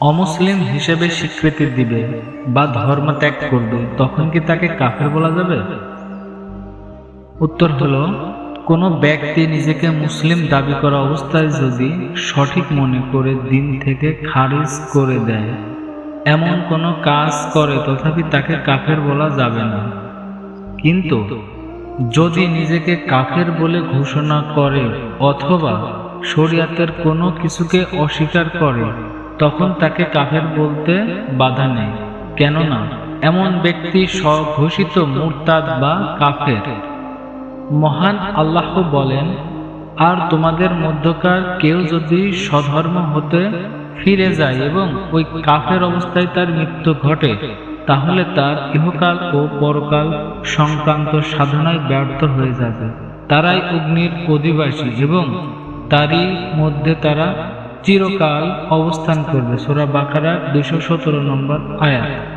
অমুসলিম হিসেবে স্বীকৃতি দিবে বা ধর্ম ত্যাগ করবে, তখন কি তাকে কাফের বলা যাবে? উত্তর হলো, কোনো ব্যক্তি নিজেকে মুসলিম দাবি করা অবস্থায় যদি সঠিক মনে করে দিন থেকে খারিজ করে দেয়, এমন কোনো কাজ করে, তথাপি তাকে কাফের বলা যাবে না। কিন্তু যদি নিজেকে কাফের বলে ঘোষণা করে অথবা শরিয়াতের কোনো কিছুকে অস্বীকার করে তখন তাকে কাফের বলতে বাধা নেই। কেননা এমন ব্যক্তি স্বঘোষিত মুরতাদ বা কাফের। মহান আল্লাহ বলেন, আর তোমাদের মধ্যকার কেউ যদি সধর্ম হতে ফিরে যায় এবং ওই কাফের অবস্থায় তার মৃত্যু ঘটে, তাহলে তার ইহকাল ও পরকাল সংক্রান্ত সাধনায় ব্যর্থ হয়ে যাবে। তারাই অগ্নির অধিবাসী এবং তারই মধ্যে তারা চিরকাল অবস্থান করবে। সোরা বাকারা দুশো সতেরো নম্বর আয়াত।